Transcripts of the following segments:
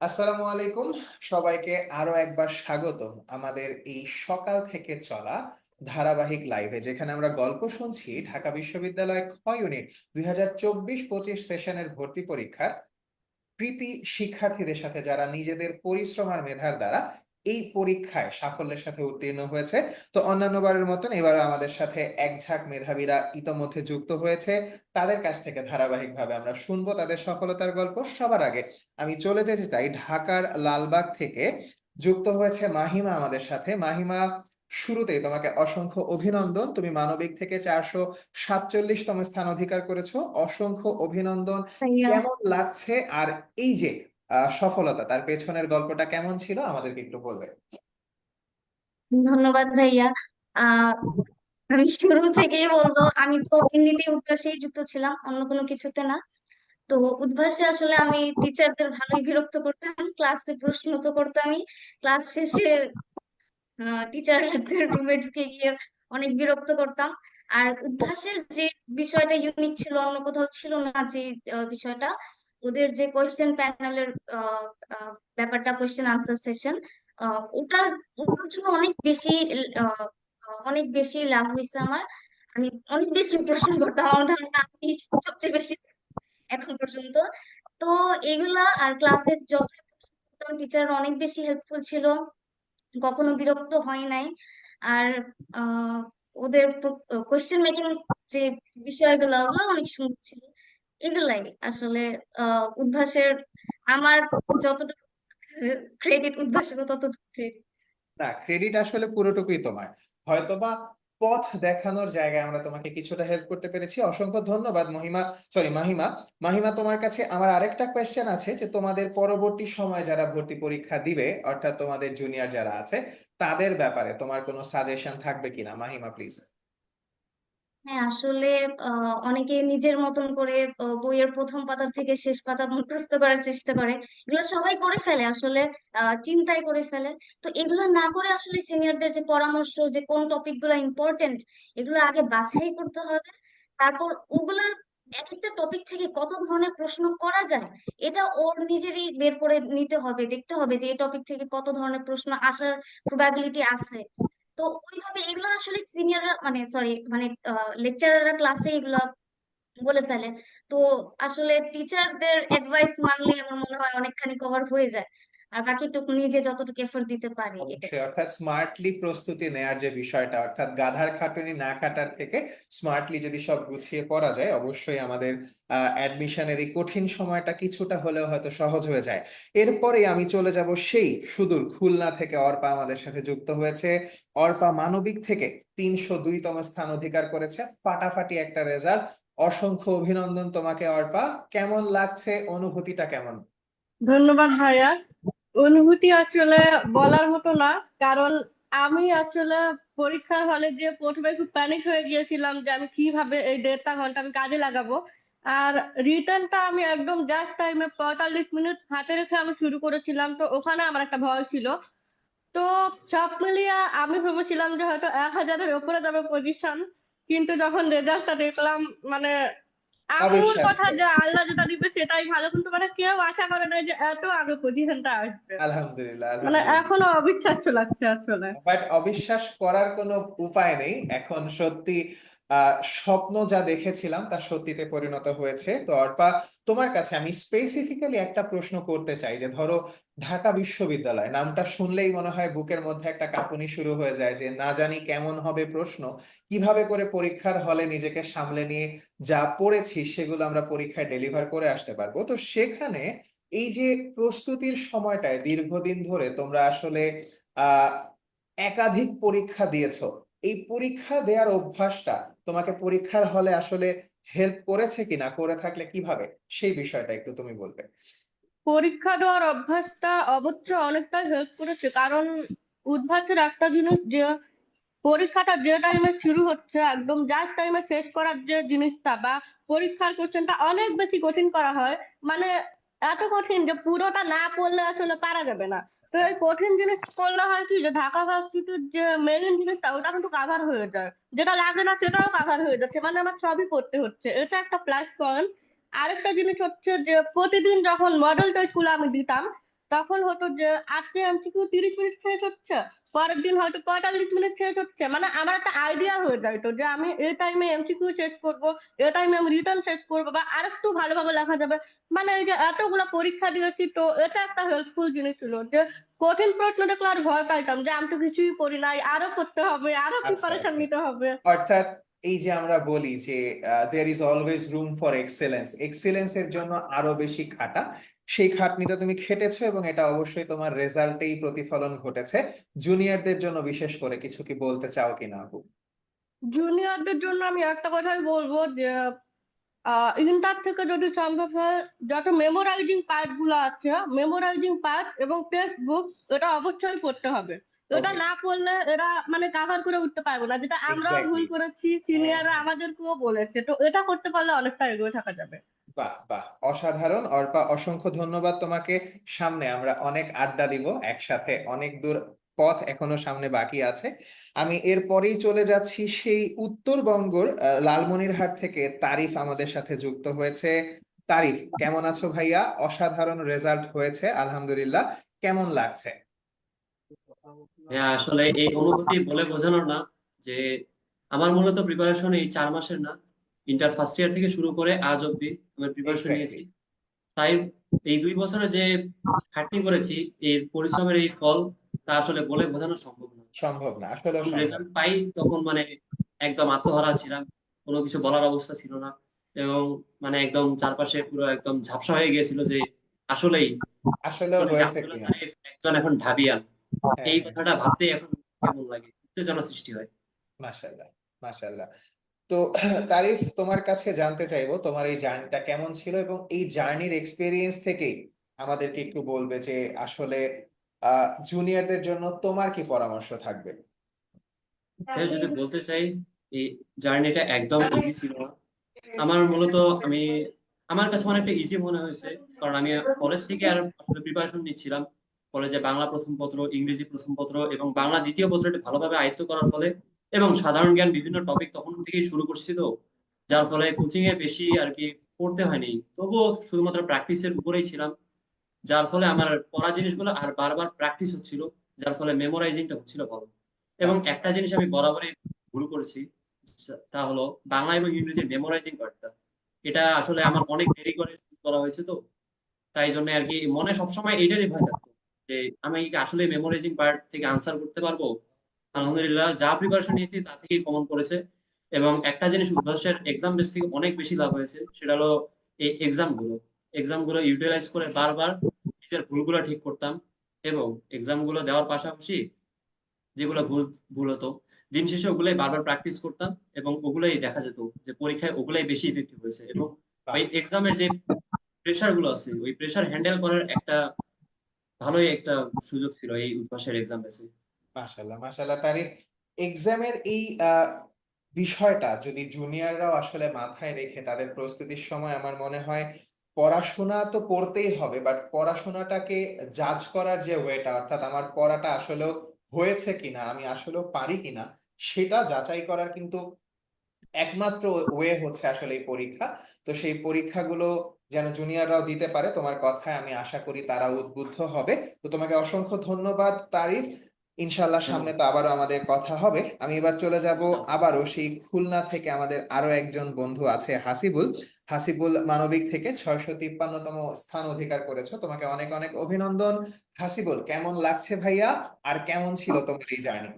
আসসালামু আলাইকুম। সবাইকে আরও একবার স্বাগত আমাদের এই সকাল থেকে চলা ধারাবাহিক লাইভে যেখানে আমরা গল্প শুনছি ঢাকা বিশ্ববিদ্যালয় ক্ষয় ইউনিট দুই হাজার চব্বিশ পঁচিশ সেশনের ভর্তি পরীক্ষার কৃতি শিক্ষার্থীদের সাথে, যারা নিজেদের পরিশ্রম আর মেধার দ্বারা এই পরীক্ষায় সাফল্যের সাথে উত্তীর্ণ হয়েছে। তো অন্যান্যবারের মতন এবারও আমাদের সাথে এক ঝাঁক মেধাবীরা ইতোমধ্যে যুক্ত হয়েছে। তাদের কাছ থেকে ধারাবাহিকভাবে আমরা শুনব তাদের সফলতার গল্প সবার আগে। আমি চলে যেতে চাই ঢাকার লালবাগ থেকে। যুক্ত হয়েছে মাহিমা আমাদের সাথে। মাহিমা শুরুতেই তোমাকে অসংখ্য অভিনন্দন। তুমি মানবিক থেকে চারশো সাতচল্লিশতম স্থান অধিকার করেছ। অসংখ্য অভিনন্দন। কেমন লাগছে? আর এই যে সফলতা, তার পেছনের গল্পটা কেমন ছিল আমাদেরকে একটু বলবে? ধন্যবাদ ভাইয়া। আমি শুরু থেকেই বলব, আমি তো এমনিতেই উদ্ভাসেই যুক্ত ছিলাম, অন্য কোনো কিছুতে না। তো উদ্ভাসে আসলে আমি টিচারদের ভালোই বিরক্ত করতাম ক্লাসে প্রশ্ন তো করতামই। ক্লাস শেষে টিচারদের রুমে ঢুকে গিয়ে অনেক বিরক্ত করতাম। আর উদ্ভাসের যে বিষয়টা ইউনিক ছিল, অন্য কোথাও ছিল না যে বিষয়টা ওদের যে কোয়েশ্চেন প্যানেলের ব্যাপারটা কোয়েশ্চেন আনসার সেশন ওটার ওটার জন্য অনেক বেশি অনেক বেশি লাভ হয়েছে আমার। আমি অনেক বেশি প্রশ্ন করতাম, আমার ধারণা আমি সবচেয়ে বেশি এখন পর্যন্ত। তো এগুলা আর ক্লাসের যত টিচার অনেক বেশি হেল্পফুল ছিল, কখনো বিরক্ত হয় নাই। আর ওদের কোয়েশ্চেন মেকিং যে বিষয়গুলো অনেক সুন্দর ছিল। এগুলাই আসলে উদ্ভাসের আমার যতটুকু ক্রেডিট উদ্ভাসের ততটুকু ক্রেডিট না ক্রেডিট আসলে পুরোটুকুই তোমার। হয়তোবা পথ দেখানোর জায়গায় আমরা তোমাকে কিছুটা হেল্প করতে পেরেছি। অসংখ্য ধন্যবাদ, মহিমা সরি মাহিমা। মাহিমা, তোমার কাছে আমার আরেকটা কোয়েশ্চেন আছে যে তোমাদের পরবর্তী সময় যারা ভর্তি পরীক্ষা দিবে, অর্থাৎ তোমাদের জুনিয়র যারা আছে, তাদের ব্যাপারে তোমার কোনো সাজেশন থাকবে কিনা? মাহিমা প্লিজ হ্যাঁ আসলে অনেকে নিজের মতন করে বইয়ের প্রথম পাতা থেকে শেষ পাতা মুখস্থ করার চেষ্টা করে। এগুলো সবাই করে ফেলে, আসলে চিন্তায় করে ফেলে। তো এগুলো না করে আসলে সিনিয়রদের যে পরামর্শ, যে কোন টপিকগুলো ইম্পর্টেন্ট এগুলো আগে বাছাই করতে হবে। তারপর ওগুলার এক একটা টপিক থেকে কত ধরনের প্রশ্ন করা যায়, এটা ওর নিজেরই বের করে নিতে হবে, দেখতে হবে যে এই টপিক থেকে কত ধরনের প্রশ্ন আসার প্রবাবিলিটি আছে। তো ওইভাবে এগুলো আসলে সিনিয়ররা মানে সরি মানে লেকচারাররা ক্লাসে এগুলো বলে ফেলে। তো আসলে টিচারদের অ্যাডভাইস মানলে আমার মনে হয় অনেকখানি কভার হয়ে যায়। আর বাকিটুকু নিজে যতটুকু এফোর্ট দিতে পারি অর্থাৎ স্মার্টলি প্রস্তুতি নেয়ার যে বিষয়টা অর্থাৎ গাধার খাটুনি না খাটার থেকে স্মার্টলি যদি সব গুছিয়ে পড়া যায় অবশ্যই আমাদের অ্যাডমিশনের এই কঠিন সময়টা কিছুটা হলেও হয়তো সহজ হয়ে যায়। এরপরে আমি চলে যাব সেই সুদূর খুলনা থেকে অর্পা আমাদের সাথে যুক্ত হয়েছে। অর্পা মানবিক থেকে তিনশো দুইতম স্থান অধিকার করেছে। ফাটাফাটি একটা রেজাল্ট অসংখ্য অভিনন্দন তোমাকে অর্পা। কেমন লাগছে? অনুভূতিটা কেমন? ধন্যবাদ ভাইয়া। অনুভূতি আসলে বলার মতো না, কারণ আমি আসলে পরীক্ষার হলে যে প্রথমে খুব প্যানিক হয়ে গিয়েছিলাম যে আমি কীভাবে এই দেড়টা ঘণ্টা আমি কাজে লাগাবো। আর রিটার্নটা আমি একদম জাস্ট টাইমে পঁয়তাল্লিশ মিনিট হাতে রেখে আমি শুরু করেছিলাম, তো ওখানে আমার একটা ভয় ছিল। তো সব মিলিয়ে আমি ভেবেছিলাম যে হয়তো এক হাজারের উপরে যাবে পজিশন কিন্তু যখন রেজাল্টটা দেখলাম মানে আম্মুর কথা যে আল্লাহ যেটা দিবে সেটাই ভালো। কিন্তু মানে কেউ আশা করে না যে এত আগে পজিশনটা আসবে। আলহামদুলিল্লাহ মানে এখনও অবিশ্বাস্য লাগছে আসলে। বাট অবিশ্বাস করার কোনো উপায় নেই। এখন সত্যি স্বপ্ন যা দেখেছিলাম তা সত্যিতে পরিণত হয়েছে। তো অর্পা, তোমার কাছে আমি স্পেসিফিক্যালি একটা প্রশ্ন করতে চাই যে, ধরো ঢাকা বিশ্ববিদ্যালয়, নামটা শুনলেই মনে হয় বুকের মধ্যে একটা কাঁপুনি শুরু হয়ে যায় যে, না জানি কেমন হবে প্রশ্ন, কীভাবে করে পরীক্ষার হলে নিজেকে সামলে নিয়ে যা পড়েছি সেগুলো আমরা পরীক্ষায় ডেলিভার করে আসতে পারব। তো সেখানে এই যে প্রস্তুতির সময়টায় দীর্ঘদিন ধরে তোমরা আসলে একাধিক পরীক্ষা দিয়েছ, এই পরীক্ষা দেওয়ার অভ্যাসটা তোমাকে পরীক্ষার হলে আসলে হেল্প করেছে কিনা, করে থাকলে কীভাবে? সেই বিষয়টা একটু তুমি বলবে। পরীক্ষা দেওয়ার অভ্যাসটা অবশ্যই অনেকটাই হেল্প করেছে, কারণ উদ্ভাসের একটা জিনিস যে, পরীক্ষাটা যে টাইমে শুরু হচ্ছে, একদম যার টাইমে শেষ করার যে জিনিসটা বা পরীক্ষার কোশ্চেনটা অনেক বেশি কঠিন করা হয় মানে এত কঠিন যে পুরোটা না পড়লে আসলে পারা যাবে না। তো এই কঠিন জিনিস করলে হয় কি যে ঢাকা ভার্সিটির যে মেইন জিনিসটা, ওটা কিন্তু কাভার হয়ে যায়। যেটা লাগে না সেটাও কাভার হয়ে যাচ্ছে মানে আমার সবই করতে হচ্ছে। এটা একটা প্লাস পয়েন্ট আরেকটা জিনিস হচ্ছে যে প্রতিদিন যখন মডেল টেস্ট আমি দিতাম, তখন হতো যে আজকে এমসিকিউ তিরিশ মিনিট শেষ হচ্ছে। পরের দিন হয়তো পঁয়তাল্লিশ মিনিট শেষ হচ্ছে? মানে আমার একটা আইডিয়া হয়ে যায় তো যে আমি এই টাইমে এমসিকিউ শেষ করব এই টাইমে আমি রিটার্ন শেষ করব বা আরেকটু ভালোভাবে লেখা যাবে। মানে এই যে এতগুলো পরীক্ষা দিয়েছি তো এটা একটা হেল্পফুল জিনিস ছিল যে কঠিন প্রশ্ন দেখলে আর ভয় পাইতাম যে আমি তো কিছুই করি নাই আরও করতে হবে আরও আচ্ছা, প্রিপারেশন আচ্ছা। নিতে হবে। অর্থাৎ এই যে আমরা বলি যে there is always room for excellence এক্সেলেন্সের জন্য আরও বেশি খাটা। সেই খাটনিটা তুমি খেটেছো এবং এটা অবশ্যই তোমার রেজাল্টেই প্রতিফলন ঘটেছে। জুনিয়রদের জন্য বিশেষ করে কিছু কি বলতে চাও কিনা আপু? জুনিয়রদের জন্য আমি একটা কথাই বলব যে ইন্টার থেকে যদি সম্ভব হয়, যত মেমোরাইজিং পার্টগুলো আছে মেমোরাইজিং পার্ট এবং টেক্সট বুক এটা অবশ্যই পড়তে হবে। Okay. না পড়লে এরা মানে কাভার করে উঠতে পারবে না। যেটা Exactly. ভুল করেছি সিনিয়ররা হ্যাঁ। আমাদেরকেও বলেছে। তো এটা করতে পারলে অনেকটা এগিয়ে থাকা যাবে। বাহ বাহ। অসাধারণ। অর্পা অসংখ্য ধন্যবাদ তোমাকে। সামনে আমরা অনেক আড্ডা দিব একসাথে। অনেক দূর পথ এখনও সামনে বাকি আছে। আমি এরপরেই চলে যাচ্ছি সেই উত্তরবঙ্গর লালমনিরহাট থেকে তারিফ আমাদের সাথে যুক্ত হয়েছে। তারিফ কেমন আছো ভাইয়া? অসাধারণ রেজাল্ট হয়েছে আলহামদুলিল্লাহ। কেমন লাগছে? হ্যাঁ আসলে এই অনুভূতি বলে বোঝানোর না যে আমার মূলত প্রিপারেশন এই চার মাসের না। ইন্টার ফার্স্ট ইয়ার থেকে শুরু করে আজ অব্দি আমি প্রিপারেশন নিয়েছি। তাই এই দুই বছরে যে খাটনি করেছি এর পরিশ্রমের এই ফল তা আসলে বলে বোঝানো সম্ভব না। সম্ভব না সম্ভব। রেজাল্ট পাই তখন মানে একদম আত্মহারা ছিলাম কোনো কিছু বলার অবস্থা ছিল না এবং মানে একদম চারপাশে পুরো একদম ঝাপসা হয়ে গিয়েছিল যে আসলেই আসলেও মানে হয়েছে একজন এখন ঢাবিয়ান। হ্যাঁ, এই হ্যাঁ। কথাটা ভাবতেই এখন কেমন লাগে? উত্তেজনা সৃষ্টি হয়। মাশাল্লাহ মাশাল্লাহ তো তারিফ তোমার কাছে জানতে চাইব তোমার এই জার্নিটা কেমন ছিল এবং এই জার্নির এক্সপিরিয়েন্স থেকেই আমাদেরকে একটু বলবে যে আসলে জুনিয়রদের জন্য তোমার কি পরামর্শ থাকবে? হ্যাঁ যদি বলতে চাই এই জার্নিটা একদম ইজি ছিল না। আমার মূলত আমি আমার কাছে অনেকটা ইজি মনে হয়েছে। কারণ আমি কলেজ থেকে আর আসলে প্রিপারেশন নিচ্ছিলাম। কলেজে বাংলা প্রথম পত্র, ইংরেজি প্রথম পত্র এবং বাংলা দ্বিতীয় পত্রটি ভালোভাবে আয়ত্ত করার ফলে এবং সাধারণ জ্ঞান বিভিন্ন টপিক তখন থেকেই শুরু করছি তো, যার ফলে কোচিং এ বেশি আর কি পড়তে হয়নি। তবুও শুধুমাত্র প্র্যাকটিসের উপরেই ছিলাম, যার ফলে আমার পড়া জিনিসগুলো আর বারবার প্র্যাকটিস হচ্ছিল, যার ফলে মেমোরাইজিংটা হচ্ছিল ভালো। এবং একটা জিনিস আমি বরাবরই ভুল করেছি, তা হলো বাংলা এবং ইংরেজি মেমোরাইজিং পার্টটা এটা আসলে আমার অনেক দেরি করে করা হয়েছে তো, তাই জন্য আর কি মনে সবসময় এটারই ভয় থাকতো। যে আমি কি আসলে মেমোরাইজিং পার্ট থেকে আনসার করতে পারব? আলহামদুলিল্লাহ যা প্রিপারেশন নিয়েছি তা থেকেই কমন করেছে। এবং একটা জিনিস উদ্ভাসের এক্সাম বেস থেকে অনেক বেশি লাভ হয়েছে সেটা হলো এই এক্সামগুলো। এক্সামগুলো ইউটিলাইজ করে বারবার নিজের ভুলগুলো ঠিক করতাম এবং এক্সামগুলো দেওয়ার পাশাপাশি যেগুলো ভুল ভুল হতো দিন শেষে ওগুলাই বারবার প্র্যাকটিস করতাম এবং ওগুলাই দেখা যেত যে পরীক্ষায় ওগুলাই বেশি ইফেক্টিভ হয়েছে। এবং ওই এক্সামের যে প্রেশারগুলো আছে ওই প্রেশার হ্যান্ডেল করার একটা ভালোই একটা সুযোগ ছিল এই উদ্ভাসের এক্সাম বেসে মাশাল্লাহ মাশাল্লাহ তারিফ এক্সামের এই বিষয়টা যদি জুনিয়ররাও আসলে মাথায় রেখে তাদের প্রস্তুতির সময় আমার মনে হয় পড়াশোনা তো পড়তেই হবে বাট পড়াশোনাটাকে জাজ করার যে ওয়েটা অর্থাৎ আমার পড়াটা আসলে হয়েছে কিনা, আমি আসলে পারি কিনা, সেটা যাচাই করার কিন্তু একমাত্র ওয়ে হচ্ছে আসলে এই পরীক্ষা। তো সেই পরীক্ষাগুলো যেন জুনিয়ররাও দিতে পারে তোমার কথায় আমি আশা করি তারা উদ্বুদ্ধ হবে। তো তোমাকে অসংখ্য ধন্যবাদ তারিফ। ইনশাল্লাহ সামনে তো আবারও আমাদের কথা হবে। আমি এবার চলে যাব আবারও সেই খুলনা থেকে আমাদের আরও একজন বন্ধু আছে হাসিবুল। হাসিবুল মানবিক থেকে ছয়শো তিপ্পান্নতম স্থান অধিকার করেছ। তোমাকে অনেক অনেক অভিনন্দন। হাসিবুল কেমন লাগছে ভাইয়া? আর কেমন ছিল তোমার এই জার্নি?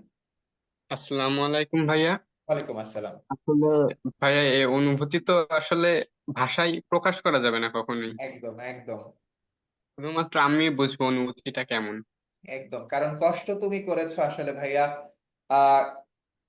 আসসালামু আলাইকুম ভাইয়া। ওয়ালাইকুম আসসালাম। আসলে ভাইয়া এই অনুভূতি তো আসলে ভাষায় প্রকাশ করা যাবে না কখনোই। একদম একদম। শুধুমাত্র আমি বুঝব অনুভূতিটা কেমন। একদম কারণ কষ্ট তুমি করেছ আসলে ভাইয়া। আহ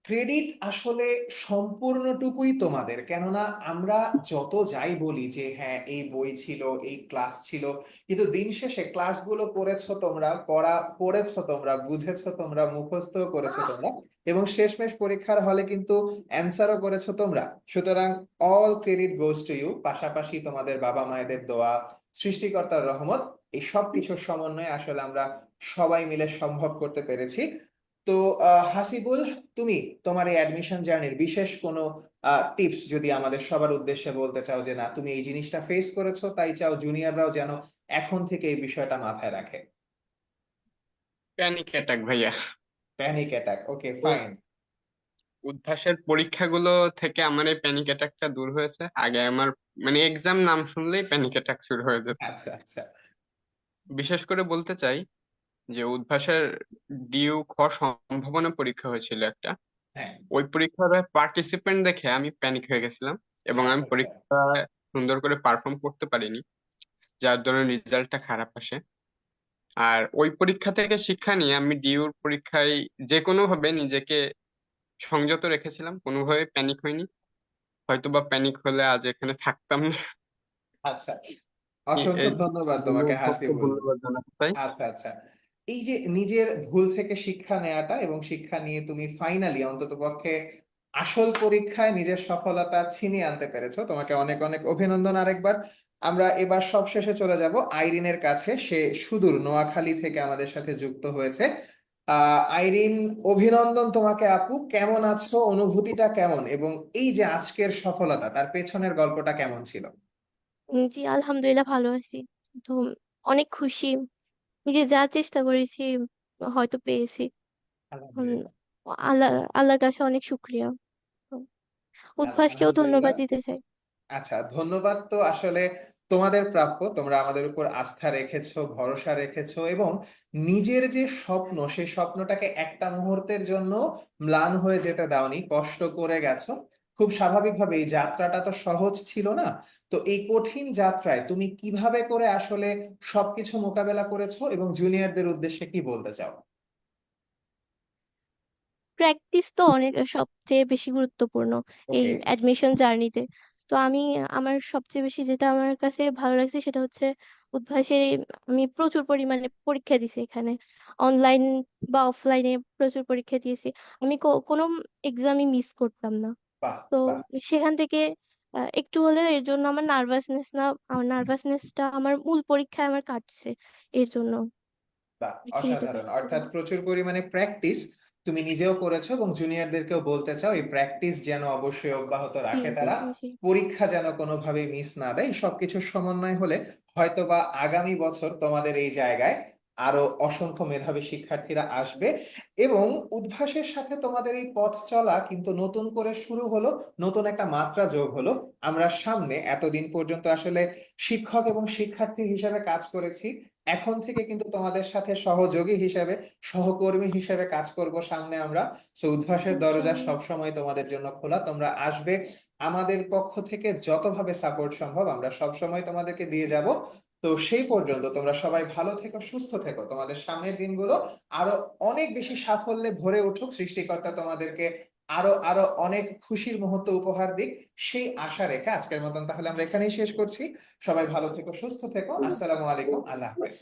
ক্রেডিট আসলে সম্পূর্ণটুকুই তোমাদের। কেননা আমরা যত যাই বলি যে হ্যাঁ এই বই ছিল, এই ক্লাস ছিল, কিন্তু দিন শেষে ক্লাসগুলো করেছ তোমরা, পড়া, পড়েছো তোমরা, বুঝেছ তোমরা মুখস্থ করেছ তোমরা, এবং শেষমেশ পরীক্ষার হলে কিন্তু অ্যান্সারও করেছ তোমরা। সুতরাং all credit goes to you পাশাপাশি তোমাদের বাবা মায়েদের দোয়া, সৃষ্টিকর্তার রহমত, এই সব কিছুর সমন্বয়ে আসলে আমরা সবাই মিলে সম্ভব করতে পেরেছি। তো হাসিবুল তুমি তোমার এই অ্যাডমিশন জার্নির বিশেষ কোনো টিপস যদি আমাদের সবার উদ্দেশ্যে বলতে চাও যে না তুমি এই জিনিসটা ফেস করেছ তাই চাও জুনিয়ররাও যেন এখন থেকে এই বিষয়টা মাথায় রাখে প্যানিক অ্যাটাক ভাইয়া। প্যানিক অ্যাটাক ওকে ফাইন উদ্ভাসের পরীক্ষাগুলো থেকে আমার এই প্যানিক অ্যাটাকটা দূর হয়েছে। আগে আমার মানে এক্সাম নাম শুনলেই প্যানিক অ্যাটাক শুরু হয়ে যেত। আচ্ছা আচ্ছা। বিশেষ করে বলতে চাই যে উদ্ভাসের ডিউ খ সম্ভাবনা পরীক্ষা হয়েছিল একটা। হ্যাঁ। ওই পরীক্ষার পার্টিসিপেন্ট দেখে আমি প্যানিক হয়ে গেছিলাম এবং আমি আচ্ছা, আচ্ছা। পরীক্ষা সুন্দর করে পারফর্ম করতে পারিনি যার জন্য রেজাল্টটা খারাপ আসে। আর ওই পরীক্ষা থেকে শিক্ষা নিয়ে আমি ডিউর পরীক্ষায় যে কোনো ভাবে নিজেকে সংযত রেখেছিলাম কোনোভাবে প্যানিক হয়নি। হয়তো বা প্যানিক হলে আজ এখানে থাকতাম না। আচ্ছা অসংখ্য ধন্যবাদ তোমাকে হাসিবুল। ধন্যবাদ জানাতে চাই। আচ্ছা আচ্ছা। এই যে নিজের ভুল থেকে শিক্ষা নেওয়াটা এবং শিক্ষা নিয়ে তুমি ফাইনালি অন্ততপক্ষে আসল পরীক্ষায় নিজের সফলতা ছিনিয়ে আনতে পেরেছ। তোমাকে অনেক অনেক অভিনন্দন আরেকবার। আমরা এবার সবশেষে চলে যাব আইরিনের কাছে। সে সুদূর নোয়াখালী থেকে আমাদের সাথে যুক্ত হয়েছে। আইরিন, অভিনন্দন তোমাকে আপু। কেমন আছো? অনুভূতিটা কেমন? এবং এই যে আজকের সফলতা, তার পেছনের গল্পটা কেমন ছিল? জি, আলহামদুলিল্লাহ ভালো আছি। তো অনেক খুশি। নিজে যা চেষ্টা করেছি হয়তো পেয়েছি। উম, আলহামদুলিল্লাহ। আল্লাহ আল্লাহর কাছে অনেক শুক্রিয়া। তো উদ্ভাসকেও ধন্যবাদ আলহামদুলিল্লাহ দিতে চাই। আচ্ছা ধন্যবাদ তো আসলে তোমাদের প্রাপ্য। তোমরা আমাদের উপর আস্থা রেখেছো ভরসা রেখেছো এবং নিজের যে স্বপ্ন সেই স্বপ্নটাকে একটা মুহূর্তের জন্য ম্লান হয়ে যেতে দাওনি কষ্ট করে গেছো। খুব স্বাভাবিকভাবে এই যাত্রাটা তো সহজ ছিল না। তো এই কঠিন যাত্রায় তুমি কীভাবে করে আসলে সবকিছু মোকাবেলা করেছ এবং জুনিয়রদের উদ্দেশ্যে কি বলতে চাও? প্র্যাকটিস তো অনেক সবচেয়ে বেশি গুরুত্বপূর্ণ এই অ্যাডমিশন জার্নিতে তো আমি আমার সবচেয়ে বেশি যেটা আমার কাছে ভালো লাগছে সেটা হচ্ছে উদ্ভাসের আমি প্রচুর পরিমাণে পরীক্ষা দিয়েছি এখানে। অনলাইন বা অফলাইনে প্রচুর পরীক্ষা দিয়েছি। আমি কোনো এক্সামই মিস করতাম না। বাহ তো বাহ। সেখান থেকে একটু হলেও এর জন্য আমার নার্ভাসনেস না আমার নার্ভাসনেসটা আমার মূল পরীক্ষায় আমার কাটছে এর জন্য। বাহ দিতে অসাধারণ। পারছি অর্থাৎ প্রচুর পরিমাণে প্র্যাকটিস তুমি নিজেও করেছ এবং জুনিয়রদেরকেও বলতে চাও এই প্র্যাকটিস যেন অবশ্যই অব্যাহত জি রাখে জি তারা। জি পরীক্ষা যেন কোনোভাবে মিস না দেয়। সবকিছুর সমন্বয় হলে হয়তোবা আগামী বছর তোমাদের এই জায়গায় আরও অসংখ্য মেধাবী শিক্ষার্থীরা আসবে এবং উদ্ভাসের সাথে তোমাদের এই পথ চলা কিন্তু নতুন করে শুরু হলো নতুন একটা মাত্রা যোগ হলো। আমরা সামনে এতদিন পর্যন্ত আসলে শিক্ষক এবং শিক্ষার্থী হিসেবে কাজ করেছি। এখন থেকে কিন্তু তোমাদের সাথে সহযোগী হিসেবে সহকর্মী হিসেবে কাজ করব সামনে আমরা। সো উদ্ভাসের দরজা ইনশাআল্লাহ সবসময় তোমাদের জন্য খোলা। তোমরা আসবে। আমাদের পক্ষ থেকে যতভাবে সাপোর্ট সম্ভব আমরা সব সময় তোমাদেরকে দিয়ে যাব। তো সেই পর্যন্ত তোমরা সবাই ভালো থেকো সুস্থ থেকো। তোমাদের সামনের দিনগুলো আরও অনেক বেশি সাফল্যে ভরে উঠুক। সৃষ্টিকর্তা তোমাদেরকে আরও আরও অনেক খুশির মুহূর্ত উপহার দিক। সেই আশা রেখে আজকের মতন তাহলে আমরা এখানেই শেষ করছি। সবাই ভালো থেকো সুস্থ থেকো। আসসালামু আলাইকুম। আল্লাহ হাফেজ।